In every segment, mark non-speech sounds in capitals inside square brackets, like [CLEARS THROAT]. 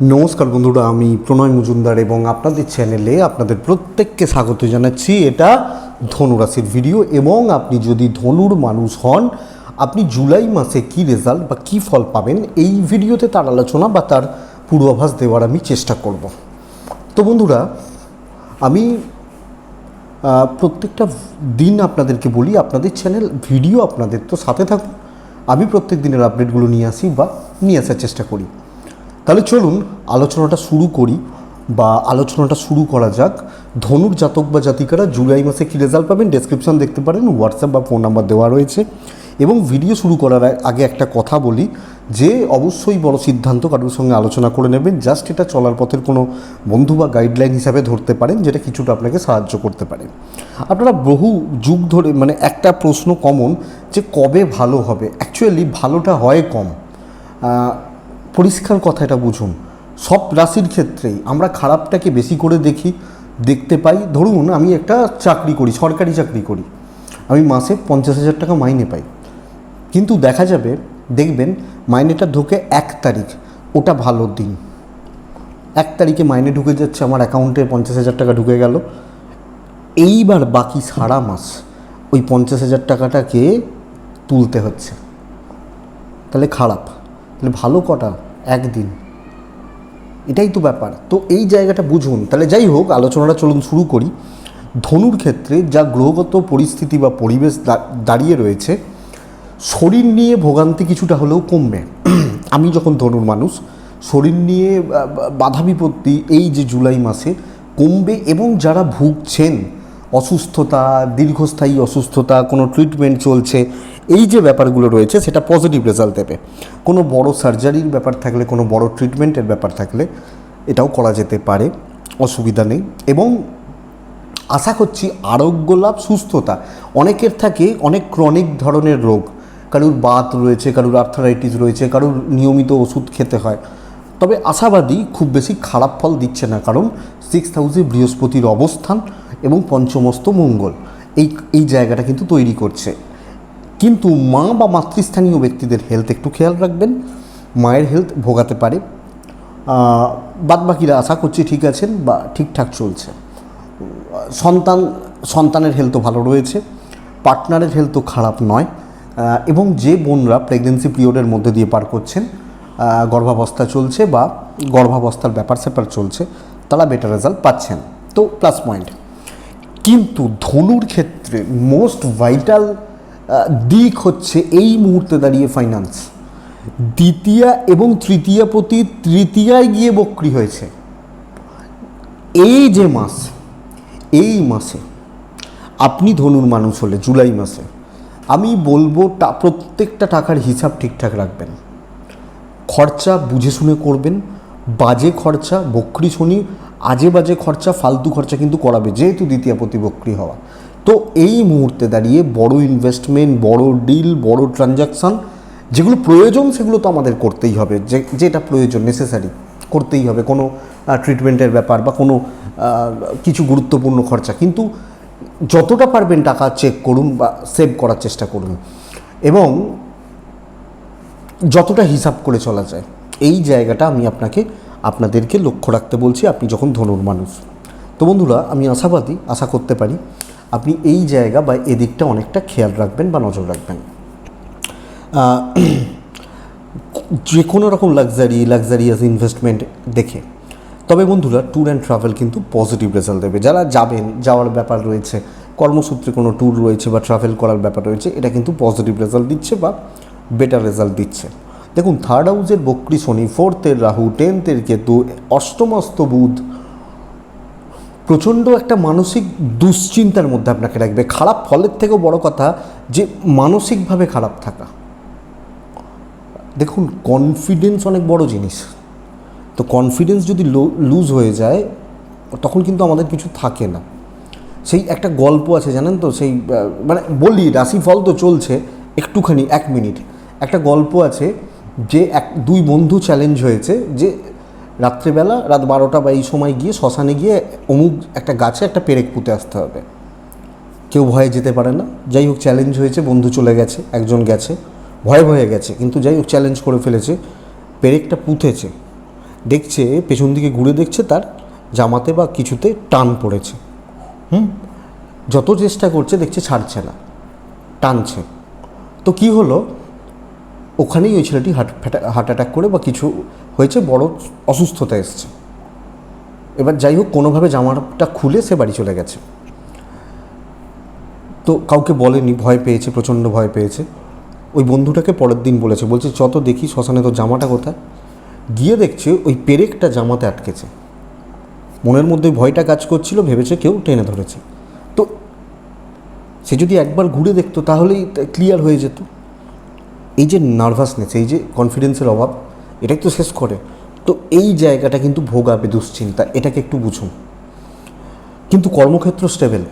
নমস্কার বন্ধুরা, আমি প্রণয় মজুমদার এবং আপনাদের চ্যানেলে আপনাদের প্রত্যেককে স্বাগত জানাচ্ছি। এটা ধনুরাশির ভিডিও এবং আপনি যদি ধনুর মানুষ হন, আপনি জুলাই মাসে কি রেজাল্ট বা কি ফল পাবেন এই ভিডিওতে তার আলোচনা বা তার পূর্বাভাস দেওয়ার আমি চেষ্টা করব। তো বন্ধুরা, আমি প্রত্যেকটা দিন আপনাদেরকে বলি, আপনাদের চ্যানেল ভিডিও আপনাদের তো সাথে থাকুন। আমি প্রত্যেক দিনের আপডেটগুলো নিয়ে আসি বা নিয়ে আসার চেষ্টা করি। তাহলে চলুন আলোচনাটা শুরু করি বা আলোচনাটা শুরু করা যাক। ধনুর জাতক বা জাতিকারা জুলাই মাসে কী রেজাল্ট পাবেন ডেসক্রিপশন দেখতে পারেন হোয়াটসঅ্যাপ বা ফোন নাম্বার দেওয়া রয়েছে। এবং ভিডিও শুরু করার আগে একটা কথা বলি যে অবশ্যই বড় সিদ্ধান্ত কারোর সঙ্গে আলোচনা করে নেবেন। জাস্ট এটা চলার পথের কোনো বন্ধু বা গাইডলাইন হিসাবে ধরতে পারেন, যেটা কিছুটা আপনাকে সাহায্য করতে পারে। আপনারা বহু যুগ ধরে মানে একটা প্রশ্ন কমন যে কবে ভালো হবে? অ্যাকচুয়ালি ভালোটা হয় কম। পরিষ্কার কথা এটা বুঝুন। সব রাশির ক্ষেত্রেই আমরা খারাপটাকে বেশি করে দেখি, দেখতে পাই। ধরুন, আমি একটা চাকরি করি, সরকারি চাকরি করি। আমি মাসে পঞ্চাশ হাজার টাকা মাইনে পাই। কিন্তু দেখা যাবে, দেখবেন মাইনেটা ঢোকে এক তারিখ। ওটা ভালো দিন। এক তারিখে মাইনে ঢুকে যাচ্ছে, আমার অ্যাকাউন্টে পঞ্চাশ হাজার টাকা ঢুকে গেল। এইবার বাকি সারা মাস ওই পঞ্চাশ হাজার টাকাটাকে তুলতে হচ্ছে। তাহলে খারাপ। তাহলে ভালো কটা একদিন। এটাই তো ব্যাপার। তো এই জায়গাটা বুঝুন। তাহলে যাই হোক, আলোচনাটা চলুন শুরু করি। ধনুর ক্ষেত্রে যা গ্রহগত পরিস্থিতি বা পরিবেশ দাঁড়িয়ে রয়েছে, শরীর নিয়ে ভোগান্তি কিছুটা হলেও কমবে। [CLEARS THROAT] আমি যখন ধনুর মানুষ, শরীর নিয়ে বাধা বিপত্তি এই যে জুলাই মাসে কমবে এবং যারা ভুগছেন অসুস্থতা, দীর্ঘস্থায়ী অসুস্থতা, কোনো ট্রিটমেন্ট চলছে, এই যে ব্যাপারগুলো রয়েছে, সেটা পজিটিভ রেজাল্ট দেবে। কোনো বড় সার্জারির ব্যাপার থাকলে, কোনো বড় ট্রিটমেন্টের ব্যাপার থাকলে, এটাও করা যেতে পারে, অসুবিধা নেই। এবং আশা করছি আরোগ্য লাভ, সুস্থতা। অনেকের থাকে অনেক ক্রনিক ধরনের রোগ। কারুর বাত রয়েছে, কারুর আর্থারাইটিস রয়েছে, কারুর নিয়মিত ওষুধ খেতে হয়। তবে আশাবাদী খুব বেশি খারাপ ফল দিচ্ছে না, কারণ সিক্স হাউসে বৃহস্পতির অবস্থান এবং পঞ্চমস্ত মঙ্গল। এই এই জায়গাটা কিন্তু তৈরি করছে। কিন্তু মা বা মাতৃস্থানীয় ব্যক্তিদের হেলথ একটু খেয়াল রাখবেন। মায়ের হেলথ ভোগাতে পারে। বাদ বাকিরা আশা করছি ঠিক আছেন বা ঠিকঠাক চলছে। সন্তান, সন্তানের হেলথও ভালো রয়েছে। পার্টনারের হেলথও খারাপ নয়। এবং যে বোনরা প্রেগনেন্সি পিরিয়ডের মধ্যে দিয়ে পার করছেন গর্ভাবস্থা চলছে বা গর্ভাবস্থার ব্যাপার স্যাপার চলছে, তারা বেটার রেজাল্ট পাচ্ছেন। তো প্লাস পয়েন্ট কিন্তু ধনুর ক্ষেত্রে মোস্ট ভাইটাল দিক হচ্ছে এই মুহূর্তে দাঁড়িয়ে ফাইন্যান্স দ্বিতীয়া এবং তৃতীয়া প্রতি তৃতীয়ায় গিয়ে বক্রি হয়েছে। এই যে মাস, এই মাসে আপনি ধনুর মানুষ হলে, জুলাই মাসে, আমি বলব টা, প্রত্যেকটা টাকার হিসাব ঠিকঠাক রাখবেন। খরচা বুঝে শুনে করবেন, বাজে খরচা, বকরি শনি আজে বাজে খরচা, ফালতু খরচা কিন্তু করাবে, যেহেতু দ্বিতীয় প্রতি বকরি হওয়া। তো এই মুহূর্তে দাঁড়িয়ে বড় ইনভেস্টমেন্ট বড় ডিল বড় ট্রানজাকশান যেগুলো প্রয়োজন সেগুলো তো আমাদের করতেই হবে, যে, যেটা প্রয়োজন নেসেসারি করতেই হবে, কোনো ট্রিটমেন্টের ব্যাপার বা কোনো কিছু গুরুত্বপূর্ণ খরচা। কিন্তু যতটা পারবেন টাকা চেক করুন বা সেভ করার চেষ্টা করুন। এবং যতটা হিসাব করে চলা যায়, এই জায়গাটা আমি আপনাকে আপনাদেরকে লক্ষ্য রাখতে বলছি, আপনি যখন ধনুর মানুষ। তো বন্ধুরা, আমি আশাবাদী, আশা করতে পারি আপনি এই জায়গা বা এদিকটা অনেকটা খেয়াল রাখবেন বা নজর রাখবেন। যে কোনো রকম লাক্সারি লাক্সারিয়াস ইনভেস্টমেন্ট দেখে। তবে বন্ধুরা ট্যুর অ্যান্ড ট্রাভেল কিন্তু পজিটিভ রেজাল্ট দেবে। যারা যাবেন, যাওয়ার ব্যাপার রয়েছে, কর্মসূত্রে কোনো ট্যুর রয়েছে বা ট্রাভেল করার ব্যাপার রয়েছে, এটা কিন্তু পজিটিভ রেজাল্ট দিচ্ছে বা বেটার রেজাল্ট দিচ্ছে। দেখুন থার্ড হাউসের বক্রি শনি ফোর্থের রাহু টেন্থের কেতু অষ্টমস্ত বুধ, প্রচণ্ড একটা মানসিক দুশ্চিন্তার মধ্যে আপনাকে রাখবে। খারাপ ফলের থেকেও বড় কথা যে মানসিকভাবে খারাপ থাকা। দেখুন কনফিডেন্স অনেক বড় জিনিস। তো কনফিডেন্স যদি লুজ হয়ে যায়, তখন কিন্তু আমাদের কিছু থাকে না। সেই একটা গল্প আছে, জানেন তো? সেই মানে বলি, রাশিফল তো চলছে, একটুখানি, এক মিনিট। একটা গল্প আছে যে এক, দুই বন্ধু চ্যালেঞ্জ হয়েছে যে রাত্রেবেলা রাত বারোটা বা এই সময় গিয়ে শ্মশানে গিয়ে অমুক একটা গাছে একটা পেরেক পুঁতে আসতে হবে। কেউ ভয়ে যেতে পারে না। যাই হোক চ্যালেঞ্জ হয়েছে, বন্ধু চলে গেছে, একজন গেছে, ভয়ে ভয়ে গেছে। কিন্তু যাই হোক চ্যালেঞ্জ করে ফেলেছে, পেরেকটা পুঁতেছে, দেখছে, পেছন দিকে ঘুরে দেখছে, তার জামাতে বা কিছুতে টান পড়েছে। হুম? যত চেষ্টা করছে, দেখছে ছাড়ছে না, টানছে। তো কি হলো? ওখানেই ওই ছেলেটি হার্ট হার্ট অ্যাটাক করে বা কিছু হয়েছে, বড় অসুস্থতা এসছে। এবার যাই হোক, কোনোভাবে জামাটা খুলে সে বাড়ি চলে গেছে। তো কাউকে বলেনি, ভয় পেয়েছে, প্রচণ্ড ভয় পেয়েছে। ওই বন্ধুটাকে পরের দিন বলেছে, বলছে যত দেখি শ্মশানে তো জামাটা কোথায়? গিয়ে দেখছে ওই পেরেকটা জামাতে আটকেছে। মনের মধ্যে ভয়টা কাজ করছিল, ভেবেছে কেউ টেনে ধরেছে। তো সে যদি একবার ঘুরে দেখতো, তাহলেই ক্লিয়ার হয়ে যেত। এই যে নার্ভাসনেস এই যে কনফিডেন্সের অভাব, এটাই তো শেষ করে। তো এই জায়গাটা কিন্তু ভোগাবে দুশ্চিন্তা, এটাকে একটু বুঝুন। কিন্তু কর্মক্ষেত্র স্টেবেল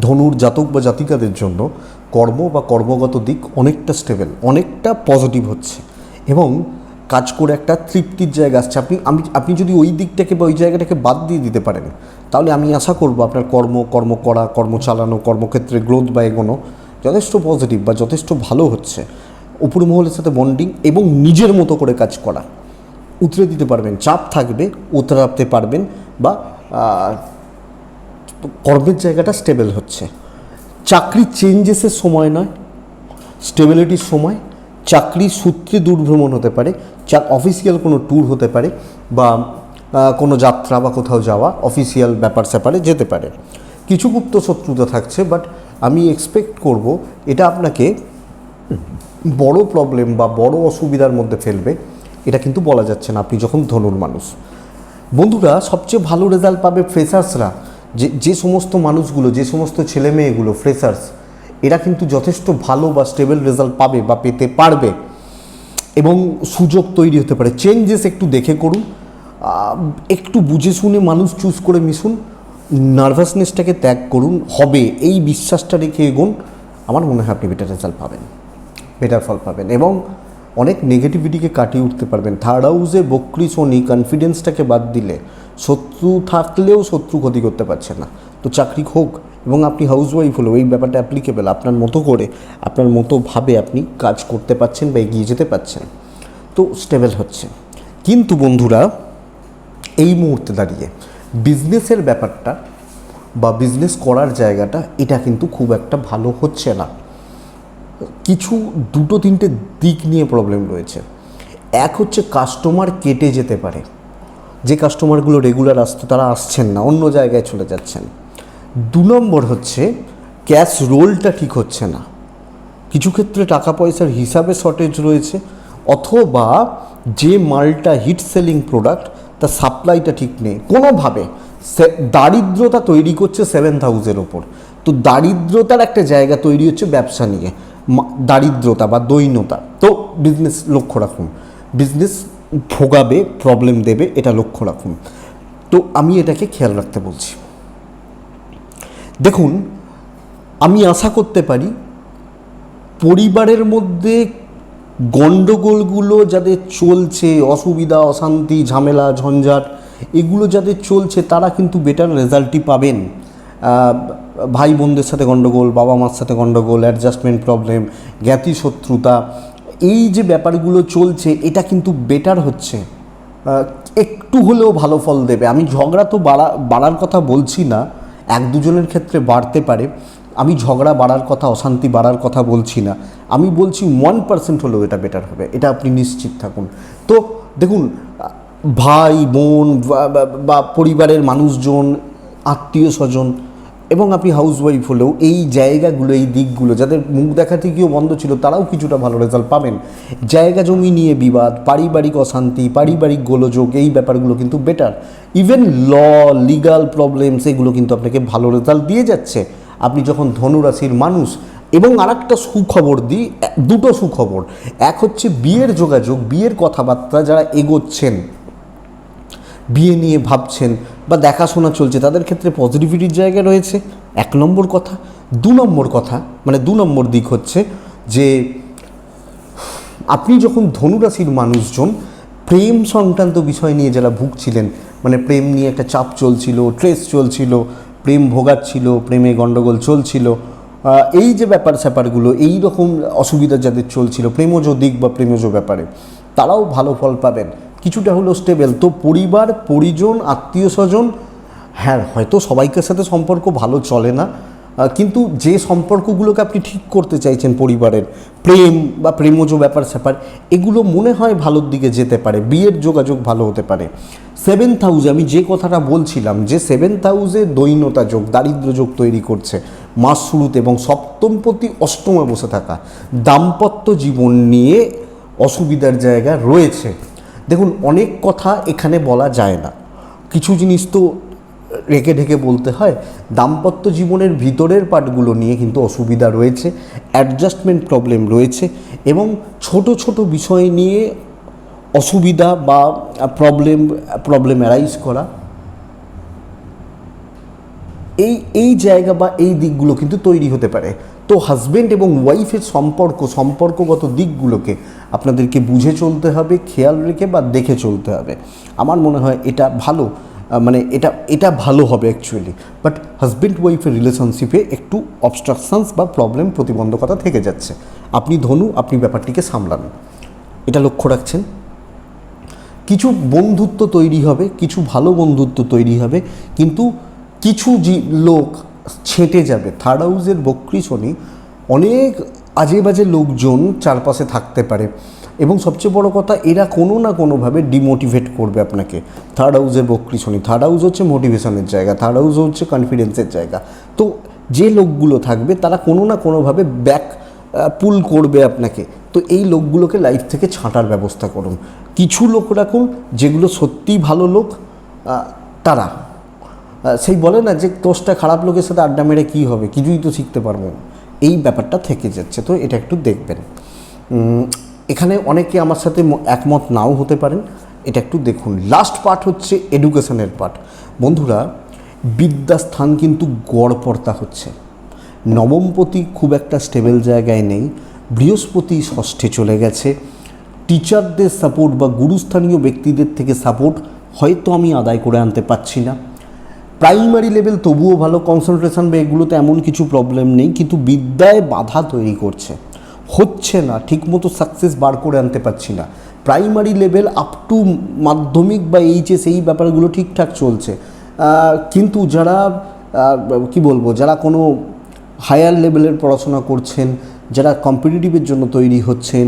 ধনুর জাতক বা জাতিকাদের জন্য কর্ম বা কর্মগত দিক অনেকটা স্টেবেল অনেকটা পজিটিভ হচ্ছে। এবং কাজ করে একটা তৃপ্তির জায়গা আসছে। আপনি, আমি, আপনি যদি ওই দিকটাকে বা ওই জায়গাটাকে বাদ দিয়ে দিতে পারেন, তাহলে আমি আশা করব আপনার কর্ম কর্ম করা, কর্ম চালানো, কর্মক্ষেত্রে গ্রোথ বা এগোনো যথেষ্ট পজিটিভ বা যথেষ্ট ভালো হচ্ছে। উপর মহলের সাথে বন্ডিং এবং নিজের মতো করে কাজ করা। উতরে দিতে পারবেন, চাপ থাকবে, উতরাতে পারবেন বা কর্মের জায়গাটা স্টেবল হচ্ছে। চাকরি চেঞ্জেসের সময় নয় স্টেবিলিটির সময়। চাকরি সূত্রে দূরভ্রমণ হতে পারে, চা অফিসিয়াল কোনো ট্যুর হতে পারে বা কোনো যাত্রা বা কোথাও যাওয়া অফিসিয়াল ব্যাপার স্যাপারে যেতে পারে। কিছু গুপ্ত শত্রুতা থাকছে বাট আমি এক্সপেক্ট করব এটা আপনাকে বড় প্রবলেম বা বড় অসুবিধার মধ্যে ফেলবে। এটা কিন্তু বলা যাচ্ছে না, আপনি যখন ধনুর মানুষ। বন্ধুরা, সবচেয়ে ভালো রেজাল্ট পাবে ফ্রেশার্সরা যে যে সমস্ত মানুষগুলো, যে সমস্ত ছেলে মেয়েগুলো ফ্রেশার্স এরা কিন্তু যথেষ্ট ভালো বা স্টেবল রেজাল্ট পাবে বা পেতে পারবে। এবং সুযোগ তৈরি হতে পারে। চেঞ্জেস একটু দেখে করুন। একটু বুঝে শুনে মানুষ চুজ করে মিশুন। নার্ভাসনেসটাকে ত্যাগ করুন, হবে। এই বিশ্বাসটা রেখে এগোন, আমার মনে হয় আপনি বেটার রেজাল্ট পাবেন। বেটার ফল পাবেন এবং অনেক নেগেটিভিটিকে কাটিয়ে উঠতে পারবেন। থার্ড হাউসে বক্রি শনি কনফিডেন্সটাকে বাদ দিলে শত্রু থাকলেও শত্রু ক্ষতি করতে পারছে না। তো চাকরি হোক এবং আপনি হাউস ওয়াইফ হলেও, এই ব্যাপারটা অ্যাপ্লিকেবল আপনার মতো করে, আপনার মতো ভাবে আপনি কাজ করতে পারছেন বা এগিয়ে যেতে পারছেন। তো স্টেবল হচ্ছে। কিন্তু বন্ধুরা, এই মুহূর্তে দাঁড়িয়ে বিজনেসের ব্যাপারটা বা বিজনেস করার জায়গাটা এটা কিন্তু খুব একটা ভালো হচ্ছে না। কিছু দুটো তিনটে দিক নিয়ে প্রবলেম রয়েছে। এক হচ্ছে কাস্টমার কেটে যেতে পারে। যে কাস্টমারগুলো রেগুলার আসতো তারা আসছেন না, অন্য জায়গায় চলে যাচ্ছেন। দু নম্বর হচ্ছে ক্যাশ রোলটা ঠিক হচ্ছে না। কিছু ক্ষেত্রে টাকা পয়সার হিসাবে শর্টেজ রয়েছে অথবা যে মালটা হিট সেলিং প্রোডাক্ট তার সাপ্লাইটা ঠিক নেই। কোনোভাবে। দারিদ্রতা তৈরি করছে সেভেন হাউসের ওপর। তো দারিদ্রতার একটা জায়গা তৈরি হচ্ছে ব্যবসা নিয়ে। দারিদ্রতা বা দৈন্যতা। তো বিজনেস লক্ষ্য রাখুন। বিজনেস ভোগাবে প্রবলেম দেবে, এটা লক্ষ্য রাখুন। তো আমি এটাকে খেয়াল রাখতে বলছি। দেখুন, আমি আশা করতে পারি পরিবারের মধ্যে গণ্ডগোলগুলো যাদের চলছে, অসুবিধা, অশান্তি, ঝামেলা, ঝঞ্ঝাট, এগুলো যাদের চলছে তারা কিন্তু বেটার রেজাল্টই পাবেন। ভাই বোনদের সাথে গণ্ডগোল বাবা মার সাথে গণ্ডগোল অ্যাডজাস্টমেন্ট প্রবলেম জ্ঞাতি শত্রুতা এই যে ব্যাপারগুলো চলছে, এটা কিন্তু বেটার হচ্ছে। একটু হলেও ভালো ফল দেবে। আমি ঝগড়া তো বাড়া, বাড়ার কথা বলছি না, এক দুজনের ক্ষেত্রে বাড়তে পারে। আমি ঝগড়া বাড়ার কথা, অশান্তি বাড়ার কথা বলছি না। আমি বলছি ওয়ান পার্সেন্ট হলেও এটা বেটার হবে। এটা আপনি নিশ্চিত থাকুন। তো দেখুন, ভাই, বোন, বা- পরিবারের মানুষজন, আত্মীয় স্বজন এবং আপনি হাউস ওয়াইফ হলেও এই জায়গাগুলো, এই দিকগুলো, যাদের মুখ দেখাতে গিয়েও বন্ধ ছিল, তারাও কিছুটা ভালো রেজাল্ট পাবেন। জায়গা জমি নিয়ে বিবাদ, পারিবারিক অশান্তি, পারিবারিক গোলযোগ, এই ব্যাপারগুলো কিন্তু বেটার ইভেন ল লিগাল প্রবলেমস এগুলো কিন্তু আপনাকে ভালো রেজাল্ট দিয়ে যাচ্ছে। আপনি যখন ধনুরাশির মানুষ এবং আরেকটা সুখবর দিই দুটো সুখবর। এক হচ্ছে বিয়ের যোগাযোগ, বিয়ের কথাবার্তা যারা এগোচ্ছেন, বিয়ে নিয়ে ভাবছেন বা দেখাশোনা চলছে, তাদের ক্ষেত্রে পজিটিভিটির জায়গা রয়েছে, এক নম্বর কথা। দু নম্বর কথা মানে দু নম্বর দিক হচ্ছে যে, আপনি যখন ধনুরাশির মানুষজন, প্রেম সংক্রান্ত বিষয় নিয়ে যারা ভুগছিলেন মানে প্রেম নিয়ে একটা চাপ চলছিল ট্রেস চলছিল প্রেম ভোগাচ্ছিল, প্রেমে গণ্ডগোল চলছিল। এই যে ব্যাপার স্যাপারগুলো, এই রকম অসুবিধা যাদের চলছিল, প্রেমজ দিক বা প্রেমজ ব্যাপারে, তারাও ভালো ফল পাবেন। কিছুটা হলো স্টেবেল তো পরিবার, পরিজন, আত্মীয় স্বজন হ্যাঁ হয়তো সবাইকার সাথে সম্পর্ক ভালো চলে না। কিন্তু যে সম্পর্কগুলোকে আপনি ঠিক করতে চাইছেন পরিবারের, প্রেম বা প্রেমজ ব্যাপার স্যাপার, এগুলো মনে হয় ভালোর দিকে যেতে পারে। বিয়ের যোগাযোগ ভালো হতে পারে। সেভেন্থ হাউসে আমি যে কথাটা বলছিলাম যে সেভেন হাউসে দৈন্যতা যোগ দারিদ্র যোগ তৈরি করছে মাস শুরুতে এবং সপ্তমপতি অষ্টমে বসে থাকা দাম্পত্য জীবন নিয়ে অসুবিধার জায়গা রয়েছে। দেখুন, অনেক কথা এখানে বলা যায় না। কিছু জিনিস তো রেখে ঢেকে বলতে হয়, দাম্পত্য জীবনের ভিতরের পার্টগুলো নিয়ে কিন্তু অসুবিধা রয়েছে অ্যাডজাস্টমেন্ট প্রবলেম রয়েছে এবং ছোট ছোট বিষয় নিয়ে অসুবিধা বা প্রবলেম প্রবলেম অ্যারাইজ করা। এই এই জায়গা বা এই দিকগুলো কিন্তু তৈরি হতে পারে। তো হাজব্যান্ড এবং ওয়াইফের সম্পর্ক, সম্পর্কগত দিকগুলোকে আপনাদেরকে বুঝে চলতে হবে, খেয়াল রেখে বা দেখে চলতে হবে। আমার মনে হয় এটা ভালো মানে এটা এটা ভালো হবে অ্যাকচুয়ালি বাট হাজব্যান্ড ওয়াইফের রিলেশনশিপে একটু অবস্ট্রাকশানস বা প্রবলেম প্রতিবন্ধকতা থেকে যাচ্ছে। আপনি ধনু, আপনি ব্যাপারটিকে সামলান। এটা লক্ষ্য রাখছেন? কিছু বন্ধুত্ব তৈরি হবে, কিছু ভালো বন্ধুত্ব তৈরি হবে, কিন্তু কিছু লোক ছেটে যাবে। থার্ড হাউসের বক্রি শনি অনেক আজে বাজে লোকজন চারপাশে থাকতে পারে এবং সবচেয়ে বড় কথা, এরা কোনো না কোনোভাবে ডিমোটিভেট করবে আপনাকে। থার্ড হাউসের বক্রি শনি থার্ড হাউস হচ্ছে মোটিভেশনের জায়গা থার্ড হাউস হচ্ছে কনফিডেন্সের জায়গা। তো যে লোকগুলো থাকবে, তারা কোনো না কোনোভাবে ব্যাক পুল করবে আপনাকে। তো এই লোকগুলোকে লাইফ থেকে ছাঁটার ব্যবস্থা করুন। কিছু লোক রাখুন যেগুলো সত্যিই ভালো লোক তারা। সেই বলে না যে তোষটা খারাপ লোকের সাথে আড্ডা মেরে কী হবে? কিছুই তো শিখতে পারব না। এই ব্যাপারটা থেকে যাচ্ছে। তো এটা একটু দেখবেন। এখানে অনেকে আমার সাথে একমত নাও হতে পারেন। এটা একটু দেখুন। লাস্ট পার্ট হচ্ছে এডুকেশনের পার্ট বন্ধুরা, বিদ্যাস্থান কিন্তু গড়পর্তা হচ্ছে। নবমপতি খুব একটা স্টেবল জায়গায় নেই, বৃহস্পতি ষষ্ঠে চলে গেছে। টিচারদের সাপোর্ট বা গুরুস্থানীয় ব্যক্তিদের থেকে সাপোর্ট হয়তো আমি আদায় করে আনতে পারছি না। প্রাইমারি লেভেল তবুও ভালো কনসেন্ট্রেশন বা এগুলোতে এমন কিছু প্রবলেম নেই, কিন্তু বিদ্যায় বাধা তৈরি করছে। হচ্ছে না, ঠিকমতো সাকসেস বার করে আনতে পারছি না। প্রাইমারি লেভেল আপ টু মাধ্যমিক বা এইচএস এই ব্যাপারগুলো ঠিকঠাক চলছে। কিন্তু যারা কি বলব, যারা কোনো হায়ার লেভেলের পড়াশোনা করছেন, যারা কম্পিটিটিভের জন্য তৈরি হচ্ছেন,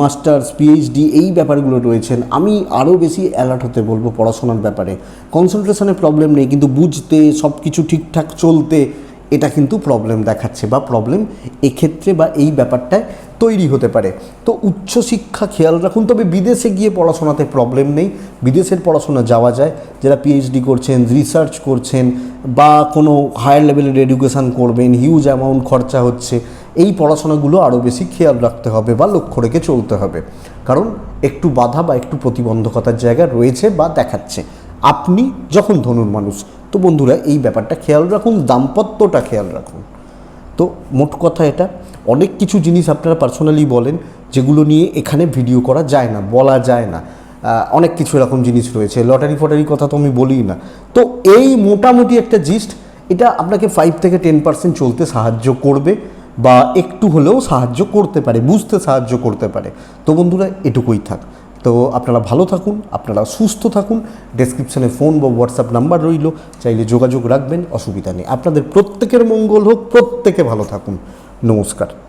মাস্টার্স পিএইচডি এই ব্যাপারগুলো রয়েছেন। আমি আরও বেশি অ্যালার্ট হতে বলব পড়াশোনার ব্যাপারে। কনসেন্ট্রেশনের প্রবলেম নেই, কিন্তু বুঝতে সব কিছু ঠিকঠাক চলতে এটা কিন্তু প্রবলেম দেখাচ্ছে বা প্রবলেম এক্ষেত্রে বা এই ব্যাপারটায় তৈরি হতে পারে। তো উচ্চশিক্ষা খেয়াল রাখুন, তবে বিদেশে গিয়ে পড়াশোনাতে প্রবলেম নেই। বিদেশের পড়াশোনা যাওয়া যায়, যারা পিএইচডি করছেন রিসার্চ করছেন, বা কোনো হায়ার লেভেলের এডুকেশান করবেন হিউজ অ্যামাউন্ট খরচা হচ্ছে, এই পড়াশোনাগুলো আরও বেশি খেয়াল রাখতে হবে বা লক্ষ্য রেখে চলতে হবে। কারণ একটু বাধা বা একটু প্রতিবন্ধকতার জায়গা রয়েছে বা দেখাচ্ছে। আপনি যখন ধনুর মানুষ, তো বন্ধুরা, এই ব্যাপারটা খেয়াল রাখুন, দাম্পত্যটা খেয়াল রাখুন। তো মোট কথা এটা অনেক কিছু জিনিস আপনারা পার্সোনালি বলেন, যেগুলো নিয়ে এখানে ভিডিও করা যায় না, বলা যায় না। অনেক কিছু এরকম জিনিস রয়েছে লটারি ফটারি কথা তো আমি বলি না। তো এই মোটামুটি একটা জিস্ট এটা আপনাকে ফাইভ থেকে টেন পার্সেন্ট চলতে সাহায্য করবে বা একটু হলেও সাহায্য করতে পারে, বুঝতে সাহায্য করতে পারে। তো বন্ধুরা, এটুকুই থাক। তো আপনারা ভালো থাকুন, আপনারা সুস্থ থাকুন। ডেসক্রিপশানে ফোন বা হোয়াটসঅ্যাপ নাম্বার রইল, চাইলে যোগাযোগ রাখবেন, অসুবিধা নেই। আপনাদের প্রত্যেকের মঙ্গল হোক, প্রত্যেকে ভালো থাকুন। নমস্কার।